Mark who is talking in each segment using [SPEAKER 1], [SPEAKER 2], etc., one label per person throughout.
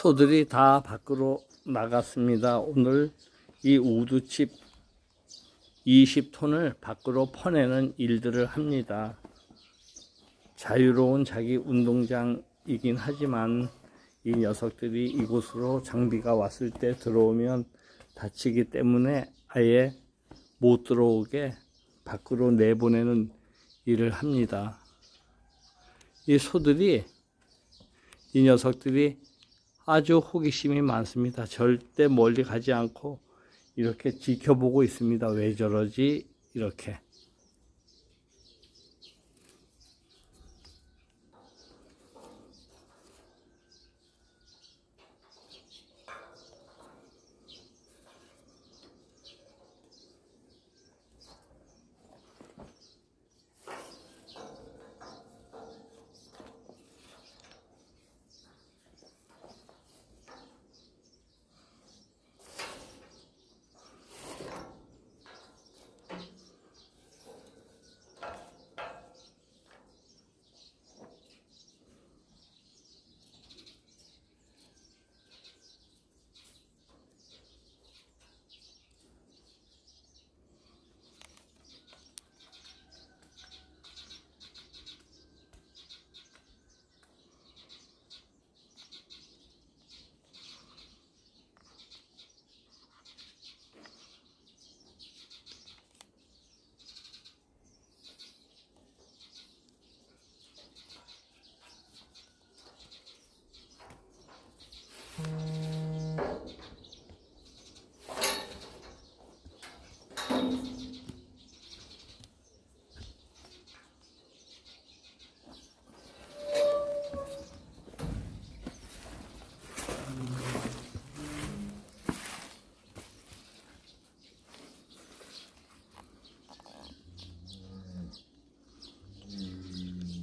[SPEAKER 1] 소들이 다 밖으로 나갔습니다. 오늘 이 우두칩 20톤을 밖으로 퍼내는 일들을 합니다. 자유로운 자기 운동장이긴 하지만 이 녀석들이 이곳으로 장비가 왔을 때 들어오면 다치기 때문에 아예 못 들어오게 밖으로 내보내는 일을 합니다. 이 소들이 이 녀석들이 아주 호기심이 많습니다. 절대 멀리 가지 않고 이렇게 지켜보고 있습니다. 왜 저러지? 이렇게.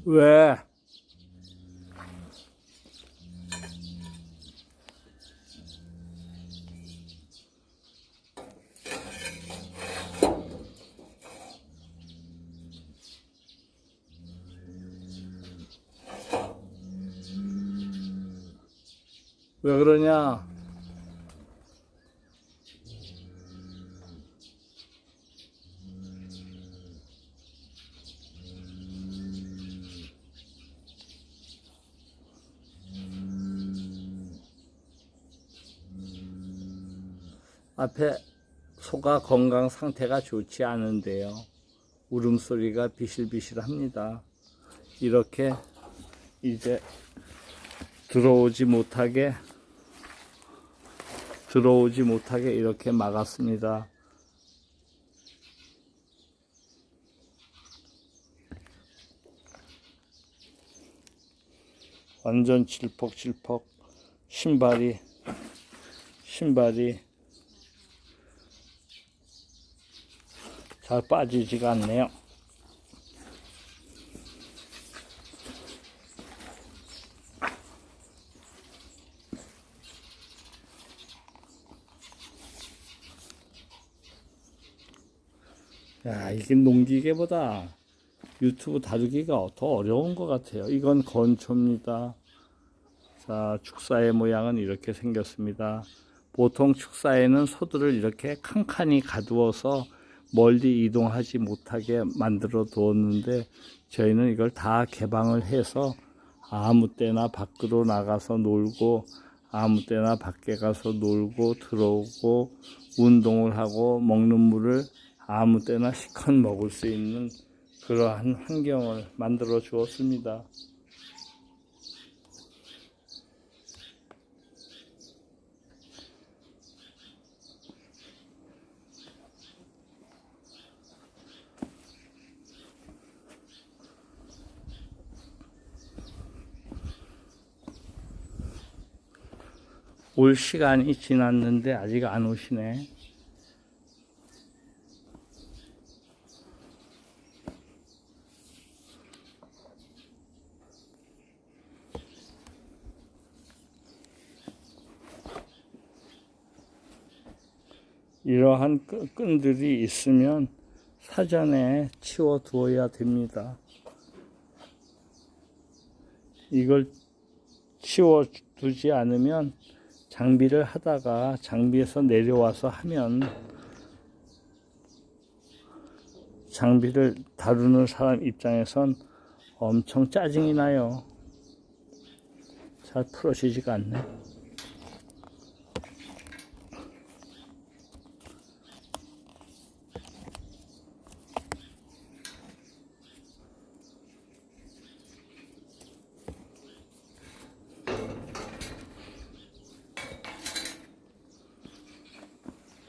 [SPEAKER 1] 왜? 왜 그러냐? 앞에 소가 건강 상태가 좋지 않은데요. 울음소리가 비실비실합니다. 이렇게 이제 들어오지 못하게 들어오지 못하게 이렇게 막았습니다. 완전 질퍽질퍽 신발이 신발이 잘 빠지지가 않네요. 야, 이게 농기계보다 유튜브 다루기가 더 어려운 것 같아요. 이건 건초입니다. 자, 축사의 모양은 이렇게 생겼습니다. 보통 축사에는 소들을 이렇게 칸칸이 가두어서 멀리 이동하지 못하게 만들어 두었는데 저희는 이걸 다 개방을 해서 아무 때나 밖으로 나가서 놀고 아무 때나 밖에 가서 놀고 들어오고 운동을 하고 먹는 물을 아무 때나 시컷 먹을 수 있는 그러한 환경을 만들어 주었습니다. 올 시간이 지났는데 아직 안 오시네. 이러한 끈- 끈들이 있으면 사전에 치워 두어야 됩니다. 이걸 치워 두지 않으면 장비를 하다가 장비에서 내려와서 하면 장비를 다루는 사람 입장에선 엄청 짜증이 나요. 잘 풀어지지가 않네.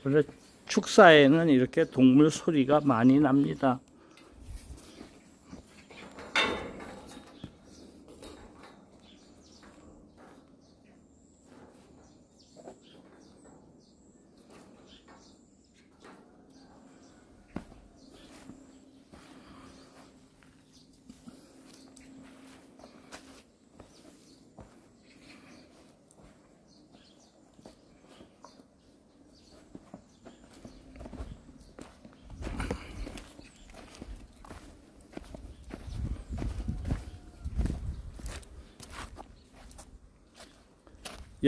[SPEAKER 1] 원래 축사에는 이렇게 동물 소리가 많이 납니다.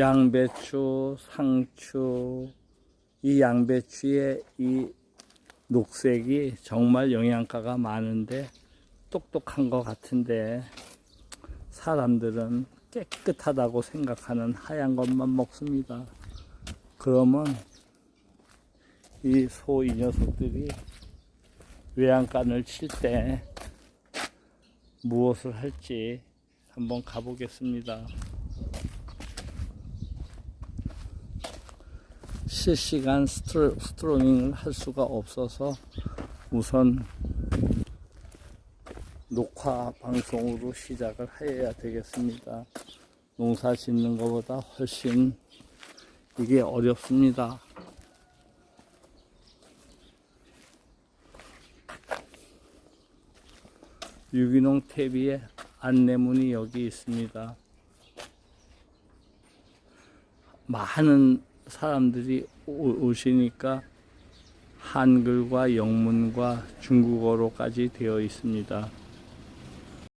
[SPEAKER 1] 양배추, 상추, 이 양배추의 이 녹색이 정말 영양가가 많은데 똑똑한 것 같은데 사람들은 깨끗하다고 생각하는 하얀 것만 먹습니다. 그러면 이 소 이 녀석들이 외양간을 칠 때 무엇을 할지 한번 가보겠습니다. 실시간 스트로, 스트로밍을 할 수가 없어서 우선 녹화 방송으로 시작을 해야 되겠습니다. 농사 짓는 것보다 훨씬 이게 어렵습니다. 유기농 TV의 안내문이 여기 있습니다. 많은 사람들이 오- 오시니까 한글과 영문과 중국어로까지 되어 있습니다.